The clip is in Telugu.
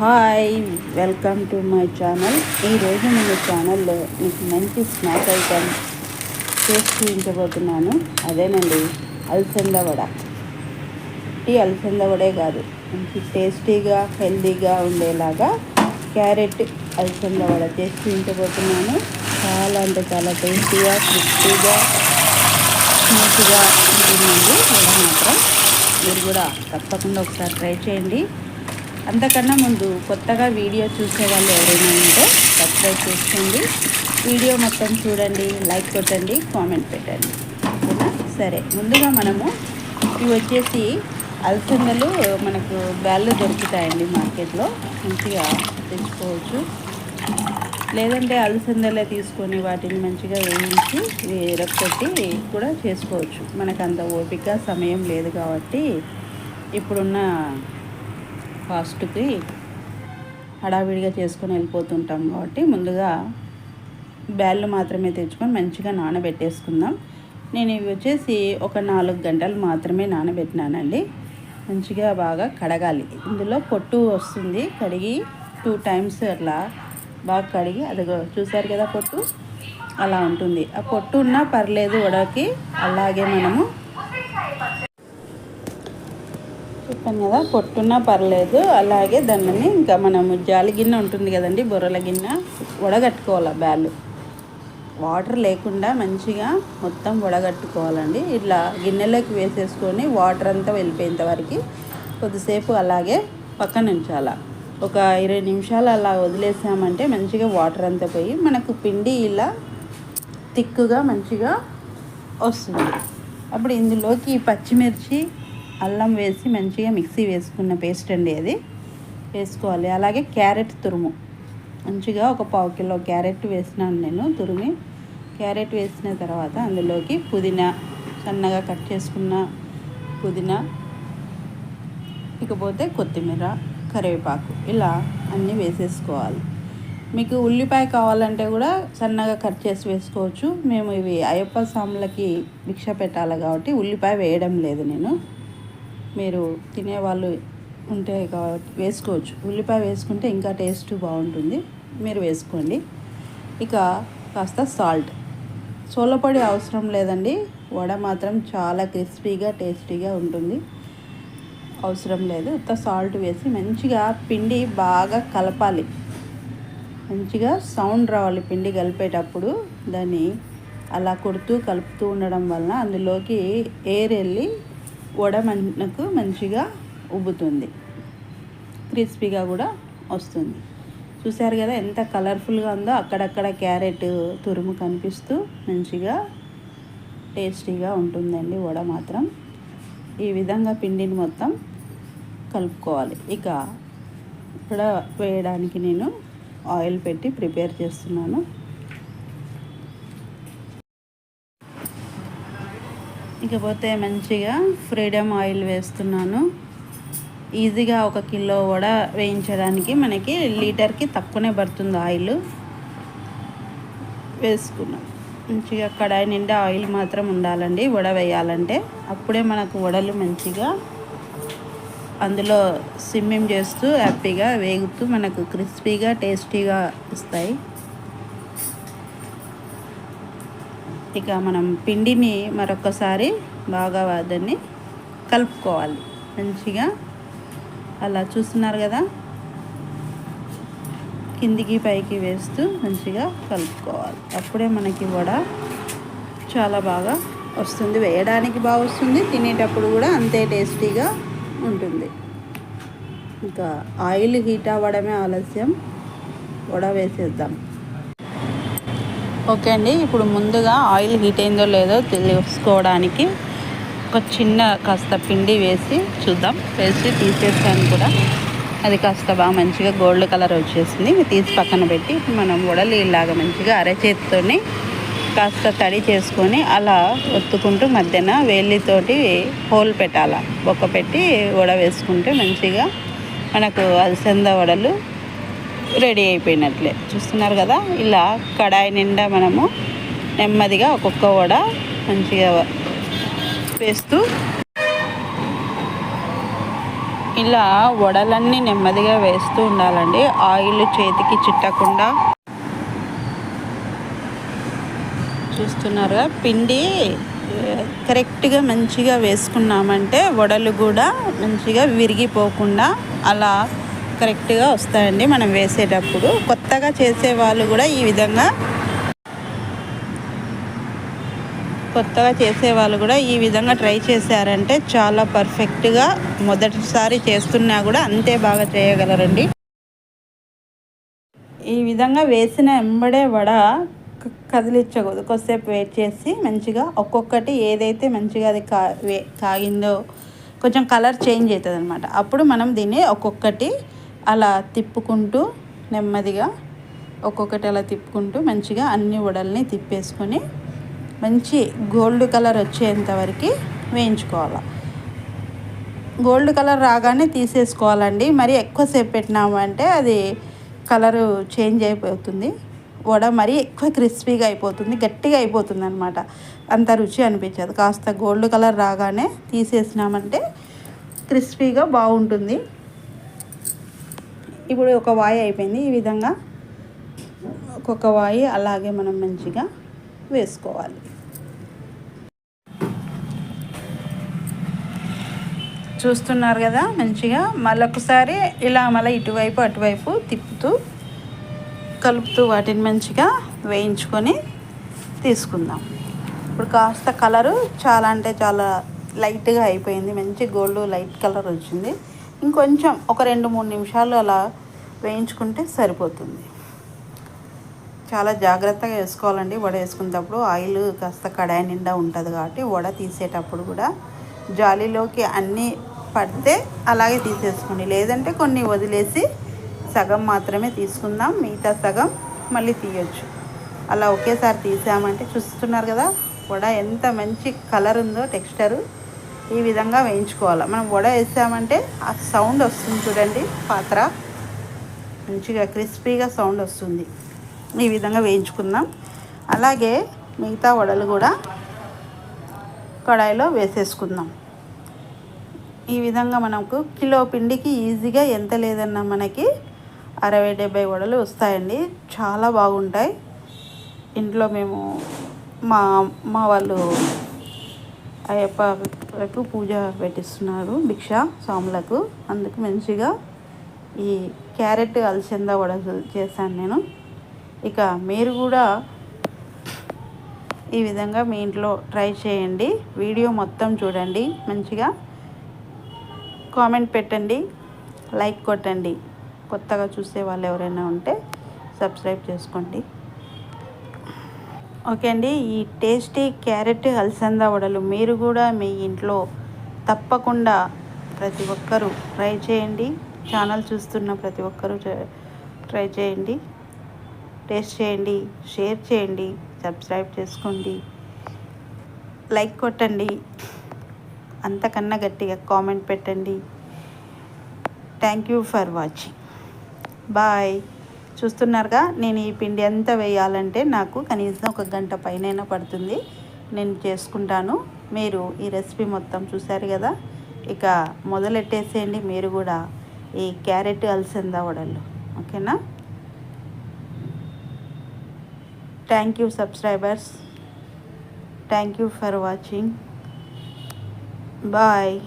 Hi welcome to my channel. ఈరోజు నేను ఛానల్లో మీకు మంచి స్నాక్ ఐటమ్ చేసి చూపించబోతున్నాను అదేనండి అలసంద వడ. ఈ అలసంద వడే కాదు మంచి టేస్టీగా హెల్దీగా ఉండేలాగా క్యారెట్ అలసంద వడ చేసి చూపించబోతున్నాను చాలా అంటే చాలా టేస్టీగా క్రిస్పీగా స్మూత్గా ఉంటుందండి వడ మాత్రం మీరు కూడా తప్పకుండా ఒకసారి ట్రై చేయండి. అంతకన్నా ముందు కొత్తగా వీడియో చూసే వాళ్ళు ఎవరైనా ఉంటే సబ్స్క్రైబ్ చేసుకోండి. వీడియో మొత్తం చూడండి లైక్ కొట్టండి కామెంట్ పెట్టండి. ఓకేనా? సరే ముందుగా మనము ఇవి వచ్చేసి అలసందలు మనకు బ్యాళ్ళు దొరుకుతాయండి మార్కెట్లో. మంచిగా తెచ్చుకోవచ్చు. లేదంటే అలసందలే తీసుకొని వాటిని మంచిగా వేయించి రక్కొట్టి కూడా చేసుకోవచ్చు. మనకు అంత ఓపిక సమయం లేదు కాబట్టి ఇప్పుడున్న ఫాస్ట్కి హడావిడిగా చేసుకొని వెళ్ళిపోతుంటాం కాబట్టి ముందుగా బ్యాళ్ళు మాత్రమే తెచ్చుకొని మంచిగా నానబెట్టేసుకుందాం. నేను ఇవి వచ్చేసి ఒక నాలుగు గంటలు మాత్రమే నానబెట్టినానండి. మంచిగా బాగా కడగాలి. ఇందులో పొట్టు వస్తుంది. కడిగి టూ టైమ్స్ అట్లా బాగా కడిగి అది చూసారు కదా పొట్టు? అలా ఉంటుంది. ఆ పొట్టు ఉన్నా పర్లేదు వడకి. అలాగే మనము చెప్పాను కదా పొట్టున్నా పర్లేదు. అలాగే దాన్ని ఇంకా మనము జాలి గిన్నె ఉంటుంది కదండి బొర్రల గిన్నె వడగట్టుకోవాలి బ్యాలు. వాటర్ లేకుండా మంచిగా మొత్తం వడగట్టుకోవాలండి. ఇట్లా గిన్నెలోకి వేసేసుకొని వాటర్ అంతా వెళ్ళిపోయేంత వరకు కొద్దిసేపు అలాగే పక్కన ఉంచాల. ఒక ఇరవై నిమిషాలు అలా వదిలేసామంటే మంచిగా వాటర్ అంతా పోయి మనకు పిండి ఇలా తిక్కుగా మంచిగా వస్తుంది. అప్పుడు ఇందులోకి పచ్చిమిర్చి అల్లం వేసి మంచిగా మిక్సీ వేసుకున్న పేస్ట్ అండి అది. వేసుకోవాలి. అలాగే క్యారెట్ తురుము. మంచిగా ఒక పావు కిలో క్యారెట్ వేసినాను నేను తురిమి. క్యారెట్ వేసిన తర్వాత అందులోకి పుదీనా సన్నగా కట్ చేసుకున్న పుదీనా ఇకపోతే కొత్తిమీర కరివేపాకు ఇలా అన్నీ వేసేసుకోవాలి. మీకు ఉల్లిపాయ కావాలంటే కూడా సన్నగా కట్ చేసి వేసుకోవచ్చు. మేము ఇవి అయ్యప్ప స్వాములకి భిక్ష పెట్టాలి కాబట్టి ఉల్లిపాయ వేయడం లేదు నేను. మీరు తినేవాళ్ళు ఉంటే కాబట్టి వేసుకోవచ్చు. ఉల్లిపాయ వేసుకుంటే ఇంకా టేస్ట్ బాగుంటుంది. మీరు వేసుకోండి. ఇక కాస్త సాల్ట్. సోలపొడి అవసరం లేదండి. వడ మాత్రం చాలా క్రిస్పీగా టేస్టీగా ఉంటుంది. అవసరం లేదు. ఉత్త సాల్ట్ వేసి మంచిగా పిండి బాగా కలపాలి. మంచిగా సౌండ్ రావాలి పిండి కలిపేటప్పుడు. దాన్ని అలా కొడుతూ కలుపుతూ ఉండడం వలన అందులోకి ఎయిర్ వెళ్ళి వడ మనకు మంచిగా ఉబ్బుతుంది. క్రిస్పీగా కూడా వస్తుంది. చూసారు కదా ఎంత కలర్ఫుల్గా ఉందో అక్కడక్కడ క్యారెట్ తురుము కనిపిస్తూ మంచిగా టేస్టీగా ఉంటుందండి వడ మాత్రం. ఈ విధంగా పిండిని మొత్తం కలుపుకోవాలి. ఇక ఇక్కడ వేయడానికి నేను ఆయిల్ పెట్టి ప్రిపేర్ చేస్తున్నాను. ఇకపోతే మంచిగా ఫ్రీడమ్ ఆయిల్ వేస్తున్నాను. ఈజీగా ఒక కిలో వడ వేయించడానికి మనకి లీటర్కి తక్కువనే పడుతుంది ఆయిల్. వేసుకున్నాం. మంచిగా కడాయి నిండా ఆయిల్ మాత్రం ఉండాలండి. వడ వేయాలంటే అప్పుడే మనకు వడలు మంచిగా అందులో సిమ్మిం చేస్తూ హ్యాపీగా వేగుతూ మనకు క్రిస్పీగా టేస్టీగా ఇస్తాయి ఇక మనం పిండిని మరొకసారి బాగా దాన్ని కలుపుకోవాలి. మంచిగా అలా చూస్తున్నారు కదా? కిందికి పైకి వేస్తూ మంచిగా కలుపుకోవాలి. అప్పుడే మనకి వడ చాలా బాగా వస్తుంది. వేయడానికి బాగా వస్తుంది. తినేటప్పుడు కూడా అంతే టేస్టీగా ఉంటుంది. ఇంకా ఆయిల్ హీట్ అవ్వడమే ఆలస్యం. వడ వేసేద్దాం. ఓకే అండి. ఇప్పుడు ముందుగా ఆయిల్ హీట్ అయిందో లేదో తెలుసుకోవడానికి ఒక చిన్న కాస్త పిండి వేసి చూద్దాం. వేసి తీసేసాను కూడా. అది కాస్త బాగా మంచిగా గోల్డ్ కలర్ వచ్చేసింది. తీసి పక్కన పెట్టి మనం వడలు ఇలాగ మంచిగా అరచేతితోని కాస్త తడి చేసుకొని అలా ఒత్తుకుంటూ మధ్యన వేలితోటి హోల్ పెట్టాల. బొక్క పెట్టి వడ వేసుకుంటే మంచిగా మనకు అలసంద వడలు రెడీ అయిపోయినట్లే. చూస్తున్నారు కదా ఇలా కడాయి నిండా మనము నెమ్మదిగా ఒక్కొక్క వడ మంచిగా వేస్తూ ఇలా వడలన్నీ నెమ్మదిగా వేస్తూ ఉండాలండి. ఆయిల్ చేతికి చిట్టకుండా. చూస్తున్నారుగా పిండి కరెక్ట్గా మంచిగా వేసుకున్నామంటే వడలు కూడా మంచిగా విరిగిపోకుండా అలా కరెక్ట్గా వస్తాయండి మనం వేసేటప్పుడు. కొత్తగా చేసే వాళ్ళు కూడా ఈ విధంగా కొత్తగా చేసే వాళ్ళు కూడా ఈ విధంగా ట్రై చేశారంటే చాలా పర్ఫెక్ట్గా మొదటిసారి చేస్తున్నా కూడా అంతే బాగా చేయగలరండి. ఈ విధంగా వేసిన ఎంబడే వడ కదిలించకూడదు కొద్దిసేపు వెయిట్ చేసి మంచిగా ఒక్కొక్కటి ఏదైతే మంచిగా అది కా కాగిందో కొంచెం కలర్ చేంజ్ అవుతుంది అనమాట అప్పుడు మనం దీన్ని ఒక్కొక్కటి అలా తిప్పుకుంటూ నెమ్మదిగా ఒక్కొక్కటి అలా తిప్పుకుంటూ మంచిగా అన్ని వడల్ని తిప్పేసుకొని మంచి గోల్డ్ కలర్ వచ్చేంత వరకు వేయించుకోవాలి. గోల్డ్ కలర్ రాగానే తీసేసుకోవాలండి. మరి ఎక్కువసేపు పెట్టినామంటే అది కలరు చేంజ్ అయిపోతుంది. వడ మరీ ఎక్కువ క్రిస్పీగా అయిపోతుంది గట్టిగా అయిపోతుంది అనమాట అంత రుచి అనిపించదు. కాస్త గోల్డ్ కలర్ రాగానే తీసేసినామంటే క్రిస్పీగా బాగుంటుంది. ఇప్పుడు ఒక వాయి అయిపోయింది. ఈ విధంగా ఒక్కొక్క వాయి అలాగే మనం మంచిగా వేసుకోవాలి. చూస్తున్నారు కదా మంచిగా మళ్ళొకసారి ఇలా మళ్ళీ ఇటువైపు అటువైపు తిప్పుతూ కలుపుతూ వాటిని మంచిగా వేయించుకొని తీసుకుందాం. ఇప్పుడు కాస్త కలరు చాలా అంటే చాలా లైట్గా అయిపోయింది. మంచి గోల్డ్ లైట్ కలర్ వచ్చింది. ఇంకొంచెం ఒక రెండు మూడు నిమిషాలు అలా వేయించుకుంటే సరిపోతుంది. చాలా జాగ్రత్తగా వేసుకోవాలండి. వడ వేసుకునేటప్పుడు ఆయిల్ కాస్త కడాయి నిండా ఉంటుంది కాబట్టి వడ తీసేటప్పుడు కూడా జాలీలోకి అన్నీ పడితే అలాగే తీసేసుకోండి. లేదంటే కొన్ని వదిలేసి సగం మాత్రమే తీసుకుందాం. మిగతా సగం మళ్ళీ తీయొచ్చు. అలా ఒకేసారి తీసామంటే చూస్తున్నారు కదా వడ ఎంత మంచి కలర్ ఉందో టెక్స్చరు. ఈ విధంగా వేయించుకోవాలి. మనం వడ వేసామంటే ఆ సౌండ్ వస్తుంది చూడండి పాత్ర. మంచిగా క్రిస్పీగా సౌండ్ వస్తుంది. ఈ విధంగా వేయించుకుందాం. అలాగే మిగతా వడలు కూడా కడాయిలో వేసేసుకుందాం. ఈ విధంగా మనకు కిలో పిండికి ఈజీగా ఎంత లేదన్నా మనకి అరవై డెబ్బై వడలు వస్తాయండి. చాలా బాగుంటాయి. ఇంట్లో మేము మా మా వాళ్ళు అయ్యప్పకు పూజ పెట్టిస్తున్నారు భిక్ష స్వాములకు. అందుకు మంచిగా ఈ క్యారెట్ అలసంద వడ చేశాను నేను. ఇక మీరు కూడా ఈ విధంగా మీ ఇంట్లో ట్రై చేయండి. వీడియో మొత్తం చూడండి. మంచిగా కామెంట్ పెట్టండి. లైక్ కొట్టండి. కొత్తగా చూసే వాళ్ళు ఎవరైనా ఉంటే సబ్స్క్రైబ్ చేసుకోండి. ఓకే అండి. ఈ టేస్టీ క్యారెట్ అలసంద వడలు మీరు కూడా మీ ఇంట్లో తప్పకుండా ప్రతి ఒక్కరూ ట్రై చేయండి. ఛానల్ చూస్తున్న ప్రతి ఒక్కరూ ట్రై చేయండి. టేస్ట్ చేయండి షేర్ చేయండి సబ్స్క్రైబ్ చేసుకోండి. లైక్ కొట్టండి. అంతకన్నా గట్టిగా కామెంట్ పెట్టండి. Thank you for watching. Bye. చూస్తున్నారుగా నేను ఈ పిండి ఎంత వేయాలంటే నాకు కనీసం ఒక గంట పైన పడుతుంది. నేను చేసుకుంటాను. మీరు ఈ రెసిపీ మొత్తం చూశారు కదా? ఇక మొదలెట్టేసేయండి. మీరు కూడా ఈ క్యారెట్ అలసంద వడలు. ఓకేనా? Thank you subscribers thank you for watching bye